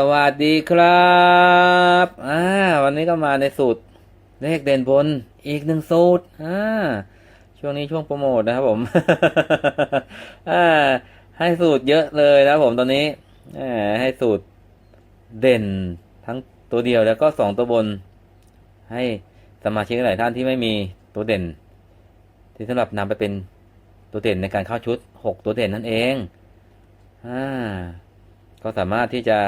สวัสดีครับอ่าวันนี้ก็มาในสูตรเลขเด่นบนอีกหนึ่งสูตรอ่าช่วงนี้ช่วงโปรโมทนะครับผมอ่าให้สูตรเยอะเลยนะครับผมตอนนี้อ่าให้สูตรเด่นทั้งตัวเดียวแล้วก็สองตัวบน ให้สมาชิกหลายท่านที่ไม่มีตัวเด่น ที่สำหรับนำไปเป็นตัวเด่นในการเข้าชุดหกตัวเด่นนั่นเองอ่าก็สามารถที่จะ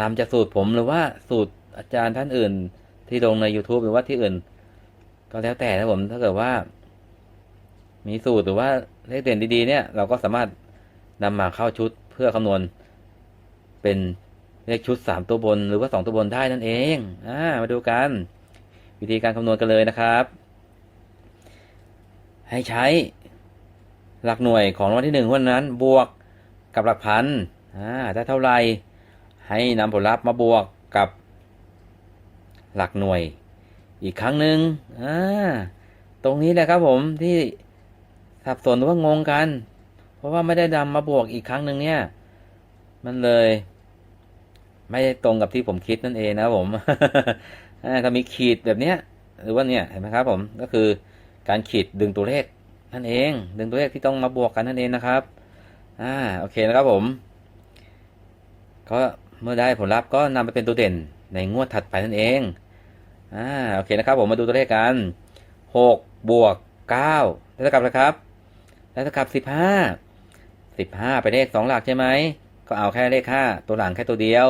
นำจากสูตรผมหรือว่าสูตรอาจารย์ท่านอื่น ที่ลงใน YouTube หรือว่าที่อื่น ก็แล้วแต่นะผมถ้าเกิดว่า มีสูตรหรือว่าเลขเด่นดีๆ เนี่ย เราก็สามารถนำมาเข้าชุดเพื่อคำนวณ เป็นเลขชุดสามตัวบนหรือว่าสองตัวบนได้นั่นเองอ่ามาดูกัน วิธีการคำนวณกันเลยนะครับ ให้ใช้หลักหน่วยของรางวัลที่หนึ่งวันนั้น บวกกับหลักพันอ่าได้เท่าไหร่ ให้นำผลลัพธ์มาบวกกับหลักหน่วยอีกครั้งหนึ่งอ่าตรงนี้แหละครับผมที่สับสนหรือว่างงกัน เพราะว่าไม่ได้นำมาบวกอีกครั้งหนึ่งเนี่ย มันเลย ไม่ได้ตรงกับที่ผมคิดนั่นเองนะครับผมถ้ามีขีดแบบเนี้ย หรือว่าเนี่ยเห็นไหมครับ ผมก็คือการขีดดึงตัวเลขนั่นเอง ดึงตัวเลขที่ต้องมาบวกกันนั่นเองนะครับ อ่าโอเคนะครับผมก็ มื่อได้ผลลัพธ์ก็นำไปเป็นตัวเด่นในงวดถัดไปนั่นเองอ่าโอเคนะครับผมมาดูตัวเลขกันหกบวกเก้าได้เท่ากับอะไรครับ ได้เท่ากับสิบห้าสิบห้าไปเลขสองหลักใช่ไหม ก็เอาแค่เลขห้าตัวหลังแค่ตัวเดียว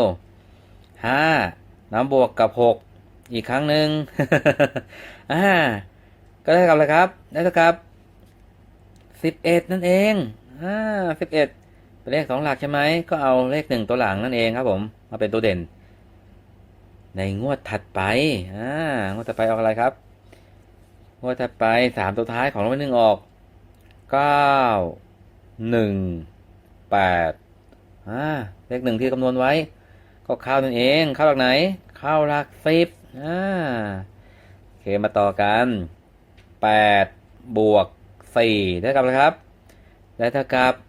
ห้าน้ำบวกกับหกอีกครั้งหนึ่งอ่าก็ได้เท่ากับอะไรครับ ได้เท่ากับสิบเอ็ดนั่นเองอ่าสิบ เป็นเลขสองหลักใช่ไหมก็เอาเลขหนึ่งตัวหลังนั่นเองครับผมมาเป็นตัวเด่น ในงวดถัดไปอ่างวดถัดไปออกอะไรครับ งวดถัดไปสามตัวท้ายของรางวัลหนึ่งออกเก้าหนึ่งแปดอ่าเลขหนึ่งที่คำนวณไว้ ก็เข้านั่นเองเข้าหลักไหน เข้าหลักสิบอ่าโอเคมาต่อกันแปดบวกสี่ได้กับอะไรครับ ได้เท่ากับ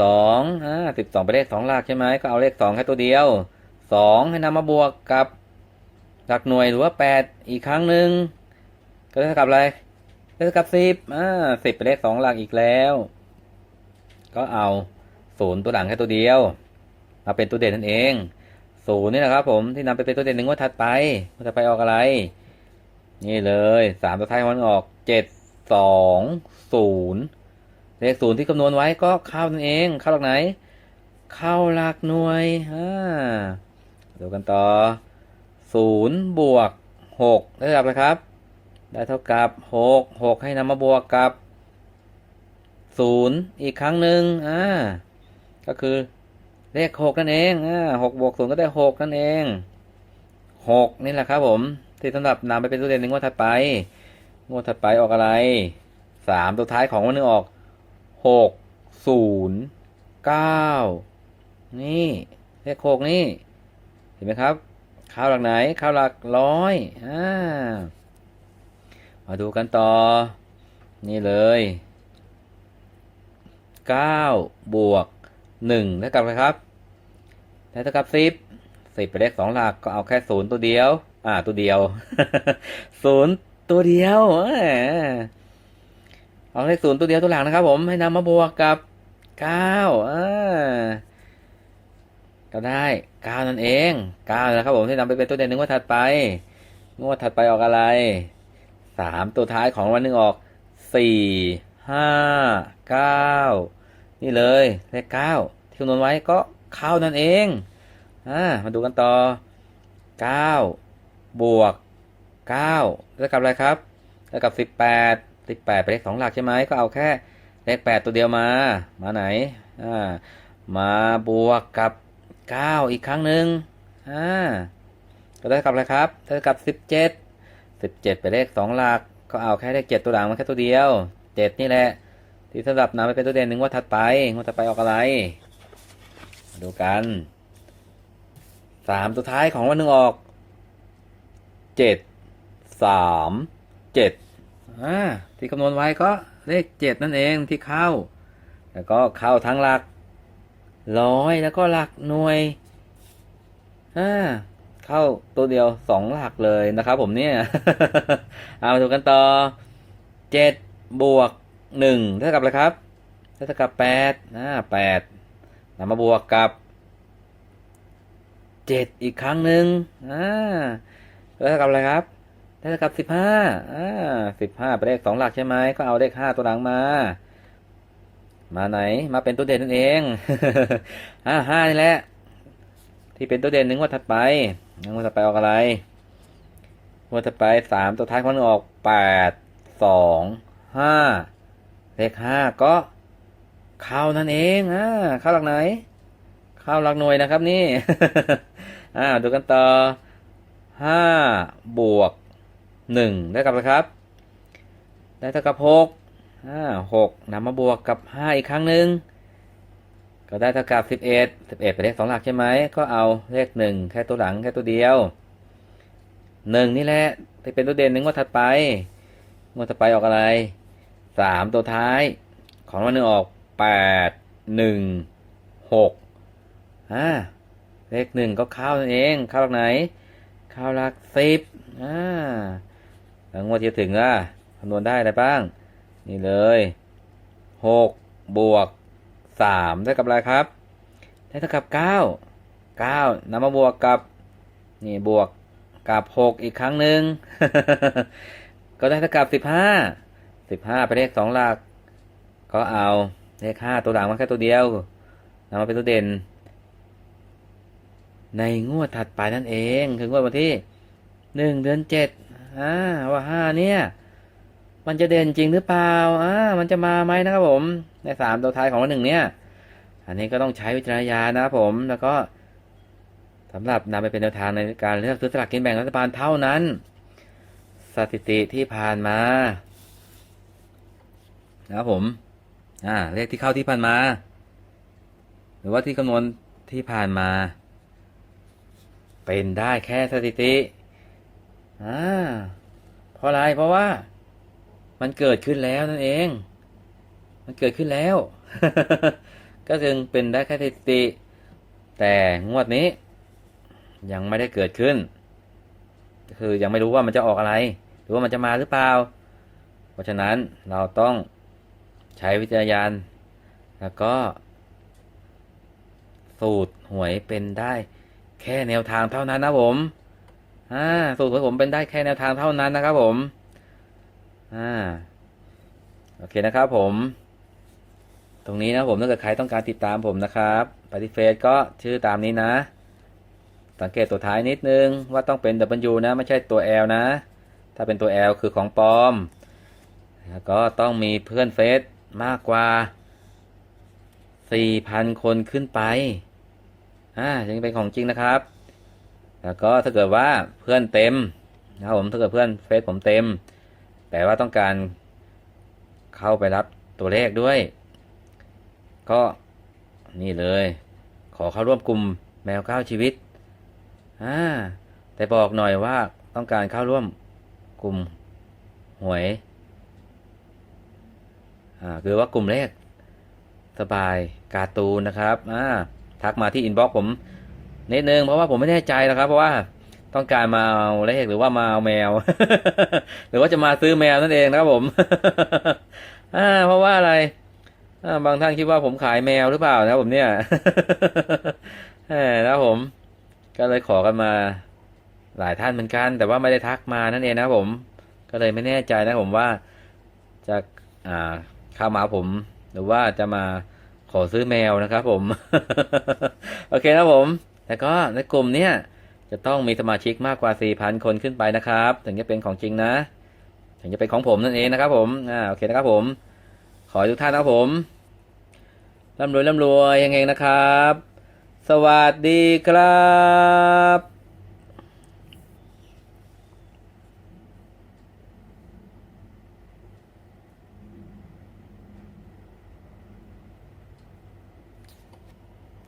สองอ่าสิบสองเป็นเลขสองหลักใช่ไหมก็เอาเลขสองแค่ตัวเดียวสองให้นำมาบวกกับหลักหน่วยหรือว่าแปดอีกครั้งหนึ่งก็ได้เท่ากับอะไรได้เท่ากับสิบอ่าสิบเป็นเลขสองหลักอีกแล้ว ก็เอาศูนย์ตัวหลังแค่ตัวเดียว มาเป็นตัวเด่นนั่นเองศูนย์นี่นะครับผมที่นำไปเป็นตัวเด่นหนึ่งว่าถัดไปว่าถัดไปออกอะไร นี่เลยสามตัวท้ายมันออกเจ็ดสองศูนย์ เลขศูนย์ที่คำนวณไว้ก็เข้านั่นเอง เข้าหลักไหน เข้าหลักหน่วยอ่าดูกันต่อศูนย์บวกหกได้เท่ากับอะครับ ได้เท่ากับหกหกให้นำมาบวกกับศูนย์อีกครั้งหนึ่งอ่าก็คือเลขหกนั่นเองอ่าหกบวกศูนย์ก็ได้หกนั่นเองหกนี่แหละครับผมที่สำหรับนำไปเป็นตัวเด่นในงวดถัดไป งวดถัดไปออกอะไรสามตัวท้ายของวันนึงออก หกศูนย์เก้านี่เลขหกนี่ เห็นไหมครับ ข้าวหลักไหน ข้าวหลักร้อยอ่ามาดูกันต่อ นี่เลยเก้าบวกหนึ่งเท่ากับอะไรครับได้เท่ากับสิบสิบเป็นเลขสองหลักก็เอาแค่ศูนย์ตัวเดียว อ่า ตัวเดียวศูนย์ตัวเดียว เอาเลขศูนย์ตัวเดียวตัวหลังนะครับผมให้นำมาบวกกับเก้าก็ได้เก้านั่นเองเก้านะครับผมที่นำไปเป็นตัวเด่นหนึ่งงวดถัดไปงวดถัดไปออกอะไรสามตัวท้ายของวันหนึ่งออกสี่ห้าเก้านี่เลยเลขเก้าที่คำนวณไว้ก็เข้านั่นเองอ่ามาดูกันต่อเก้าบวกเก้าเท่ากับอะไรครับเท่ากับสิบแปด สิบแปดเป็นเลขสองหลักใช่ไหมก็เอาแค่เลขแปดตัวเดียวมา มาไหนอ่ามาบวกกับเก้าอีกครั้งหนึ่งอ่าก็ได้กับอะไรครับเท่ากับสิบเจ็ดสิบเจ็ดเป็นเลขสองหลัก ก็เอาแค่เลขเจ็ดตัวหลังมาแค่ตัวเดียวเจ็ดนี่แหละที่สำหรับนำไปเป็นตัวเด่นหนึ่งงว่าถัดไปงวดถัดไปออกอะไรมาดูกันสามตัวท้ายของวันหนึ่งออกเจ็ดสามเจ็ด อ่าที่คำนวณไว้ก็เลขเจ็ดนั่นเองที่เข้า แล้วก็เข้าทั้งหลักร้อยแล้วก็หลักหน่วยอ่าเข้าตัวเดียวสองหลักเลยนะครับผมเนี่ย เอามาดูกันต่อเจ็ดบวกหนึ่งเท่ากับอะไรครับเท่ากับแปดอ่าแปดนำมาบวกกับเจ็ดอีกครั้งหนึ่งอ่าเท่ากับอะไรครับ เท่ากับสิบห้าอ่าสิบห้าเป็นเลขสองหลักใช่ไหมก็เอาเลขห้าตัวหลังมา มาไหน มาเป็นตัวเด่นนั่นเองอ่าห้านี่แหละ ที่เป็นตัวเด่นหนึ่งวันถัดไปงวันถัดไปออกอะไรงวันถัดไปสามตัวท้ายมันออกแปดสองห้าเลขห้าก็เข้านั่นเองอ่าเข้าหลักไหน เข้าหลักหน่วยนะครับนี่อ่าดูกันต่อห้าบวก หนึ่งได้กับอะไรครับ ได้เท่ากับหกห้าหกนำมาบวกกับห้าอีกครั้งหนึ่งก็ได้เท่ากับสิบเอ็ดสิบเอ็ดเป็นเลขสองหลักใช่ไหมก็เอาเลขหนึ่งแค่ตัวหลังแค่ตัวเดียวหนึ่งนี่แหละที่เป็นตัวเด่นหนึ่งงวดถัดไปงวดถัดไปออกอะไรสามตัวท้าย ของวันหนึ่งออกแปดหนึ่งหกอ่าเลขหนึ่งก็เข้านั่นเอง เข้าหลักไหน เข้าหลักสิบอ่า แล้วงวดที่ถึงล่ะคำนวณได้อะไรบ้าง นี่เลยหกบวกสามได้กับอะไรครับ ได้เท่ากับเก้าเก้านำมาบวกกับนี่บวกกับหกอีกครั้งหนึ่งก็ได้เท่ากับสิบห้าสิบห้าเป็นเลขสองหลัก ก็เอาเลขห้าตัวหลังมาแค่ตัวเดียวนำมาเป็นตัวเด่น ในงวดถัดไปนั่นเอง คืองวดวันที่หนึ่งเดือนเจ็ด อ่าว่าห้าเนี่ย มันจะเด่นจริงหรือเปล่าอ่ามันจะมาไหมนะครับผม ในสามตัวท้ายของวันหนึ่งเนี่ย อันนี้ก็ต้องใช้วิจารณญาณนะครับผมแล้วก็สำหรับนำไปเป็นแนวทางในการเลือกซื้อสลากกินแบ่งรัฐบาลเท่านั้น สถิติที่ผ่านมานะครับผม อ่า เลขที่เข้าที่ผ่านมา หรือว่าที่คำนวณที่ผ่านมา เป็นได้แค่สถิติ อ่าเพราะอะไรเพราะว่า มันเกิดขึ้นแล้วนั่นเอง มันเกิดขึ้นแล้ว ก็จึงเป็นได้แค่สถิติ แต่งวดนี้ ยังไม่ได้เกิดขึ้นคือยังไม่รู้ว่ามันจะออกอะไร หรือว่ามันจะมาหรือเปล่า เพราะฉะนั้นเราต้องใช้วิจารณญาณแล้วก็ สูตรหวยเป็นได้แค่แนวทางเท่านั้นนะผม อ่าสูตรหวยผมเป็นได้แค่แนวทางเท่านั้นนะครับ ผมอ่าโอเคนะครับผม ตรงนี้นะผมถ้าเกิดใครต้องการติดตามผมนะครับปฏิเฟซก็ชื่อตามนี้นะ สังเกตตัวท้ายนิดนึงว่าต้องเป็น W นะ ไม่ใช่ตัว L นะ ถ้าเป็นตัว L คือของปลอมแล้วก็ต้องมีเพื่อนเฟซมากกว่า 4,000 คนขึ้นไป อ่ายังเป็นของจริงนะครับ แล้วก็ถ้าเกิดว่าเพื่อนเต็มนะครับผมถ้าเกิดเพื่อนเฟซผมเต็ม แต่ว่าต้องการเข้าไปรับตัวเลขด้วย ก็นี่เลย ขอเข้าร่วมกลุ่มแมวเก้าชีวิตอ่าแต่บอกหน่อยว่าต้องการเข้าร่วมกลุ่มหวยอ่าคือว่ากลุ่มแรกสบายการ์ตูนนะครับอ่าทักมาที่อินบ็อกผม นิดนึงเพราะว่าผมไม่แน่ใจนะครับ เพราะว่าต้องการมาเอาเลขหรือว่ามาเอาแมว หรือว่าจะมาซื้อแมวนั่นเองนะครับผมอ่าเพราะว่าอะไรอ่าบางท่านคิดว่าผมขายแมวหรือเปล่านะครับผมเนี่ยเออนะผม ก็เลยขอกันมาหลายท่านเหมือนกัน แต่ว่าไม่ได้ทักมานั่นเองนะครับผม ก็เลยไม่แน่ใจนะผมว่าจะอ่าเข้ามาผม หรือว่าจะมาขอซื้อแมวนะครับผม โอเคนะผม แล้วก็ในกลุ่มเนี้ยจะต้องมีสมาชิกมากกว่า 4,000 คนขึ้นไปนะครับ ถึงจะเป็นของจริงนะ ถึงจะเป็นของผมนั่นเองนะครับ ผมอ่าโอเคนะครับผม ขอให้ทุกท่านนะครับผมร่ำรวยร่ำรวยยังไงนะครับ สวัสดีครับ